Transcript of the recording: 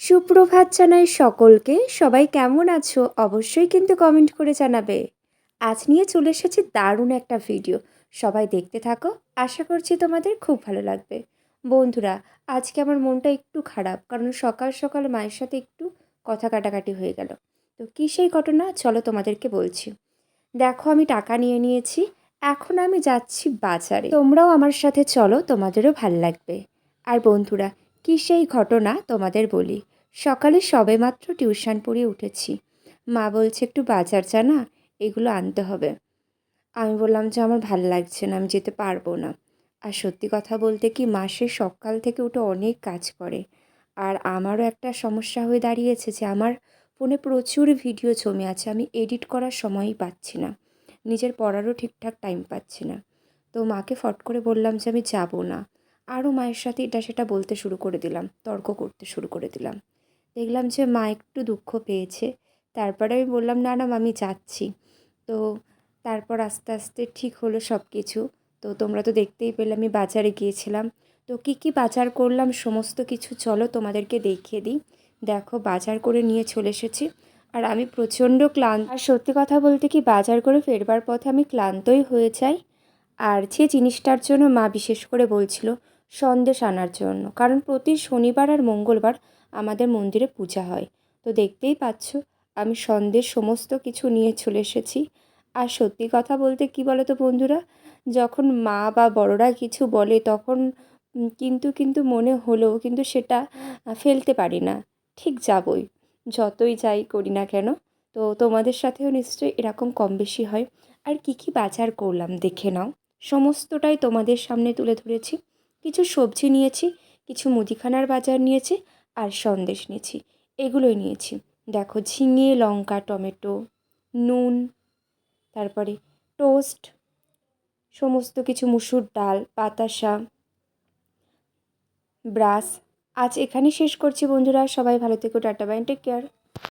সুপ্রভাত জানাই সকলকে। সবাই কেমন আছো? অবশ্যই কিন্তু কমেন্ট করে জানাবে। আজ নিয়ে চলে এসেছি দারুণ একটা ভিডিও সবাই দেখতে থাকো। আশা করছি তোমাদের খুব ভালো লাগবে। বন্ধুরা, আজকে আমার মনটা একটু খারাপ, কারণ সকাল সকাল মায়ের সাথে একটু কথা কাটাকাটি হয়ে গেল। তো কী সেই ঘটনা? চলো তোমাদেরকে বলছি। দেখো, আমি টাকা নিয়ে নিয়েছি। এখন আমি যাচ্ছি বাজারে। তোমরাও আমার সাথে চলো, তোমাদেরও ভালো লাগবে। আর বন্ধুরা কী সেই ঘটনা তোমাদের বলি। সকালে সবেমাত্র টিউশন পড়িয়ে উঠেছি। মা বলছে, একটু বাজার জানা এগুলো আনতে হবে। আমি বললাম, যে আমার ভালো লাগছে না, আমি যেতে পারব না। আর সত্যি কথা বলতে কি মাসে সকাল থেকে উঠে অনেক কাজ করে। আর আমারও একটা সমস্যা হয়ে দাঁড়িয়েছে যে আমার ফোনে প্রচুর ভিডিও জমে আছে, আমি এডিট করার সময়ই পাচ্ছি না। নিজের পড়ারও ঠিকঠাক টাইম পাচ্ছি না। তো মাকে ফট করে বললাম যে আমি যাব না। আরও মায়ের সাথে এটা সেটা বলতে শুরু করে দিলাম, তর্ক করতে শুরু করে দিলাম। দেখলাম যে মা একটু দুঃখ পেয়েছে, তারপরে আমি বললাম, না না আমি যাচ্ছি। তো তারপর আস্তে আস্তে ঠিক হলো সব কিছু তো তোমরা তো দেখতেই পেলে, আমি বাজারে গিয়েছিলাম। তো কী কী বাজার করলাম, সমস্ত কিছু চলো, তোমাদেরকে দেখিয়ে দিই। দেখো, বাজার করে নিয়ে চলে এসেছি। আর আমি প্রচণ্ড ক্লান্ত। আর সত্যি কথা বলতে কি, বাজার করে ফেরবার পথে আমি ক্লান্তই হয়ে যাই। আর যে জিনিসটার জন্য মা বিশেষ করে বলছিল সন্দেশ আনার জন্য। কারণ প্রতি শনিবার আর মঙ্গলবার আমাদের মন্দিরে পূজা হয়। তো দেখতেই পাচ্ছ, আমি সন্দেশ সমস্ত কিছু নিয়ে চলে এসেছি। আর সত্যি কথা বলতে কি বলো তো বন্ধুরা, যখন মা বা বড়রা কিছু বলে তখন কিন্তু কিন্তু মনে হলেও কিন্তু সেটা ফেলতে পারি না। ঠিক যাবই, যতই যাই করি না কেন, তো তোমাদের সাথেও নিশ্চয়ই এরকম কম বেশি হয়। আর কি কি বাজার করলাম দেখে নাও। সমস্তটাই তোমাদের সামনে তুলে ধরেছি। কিছু সবজি নিয়েছি, কিছু মুদিখানার বাজার নিয়েছি আর সন্দেশ নিয়েছি। এগুলোই নিয়েছি। দেখো ঝিঙে, লঙ্কা, টমেটো, নুন, তারপরে টোস্ট, সমস্ত কিছু, মুসুর ডাল বাতাসা ব্রাশ। আজ এখানেই শেষ করছি বন্ধুরা। সবাই ভালো থেকো, টাটা, বাই টেক কেয়ার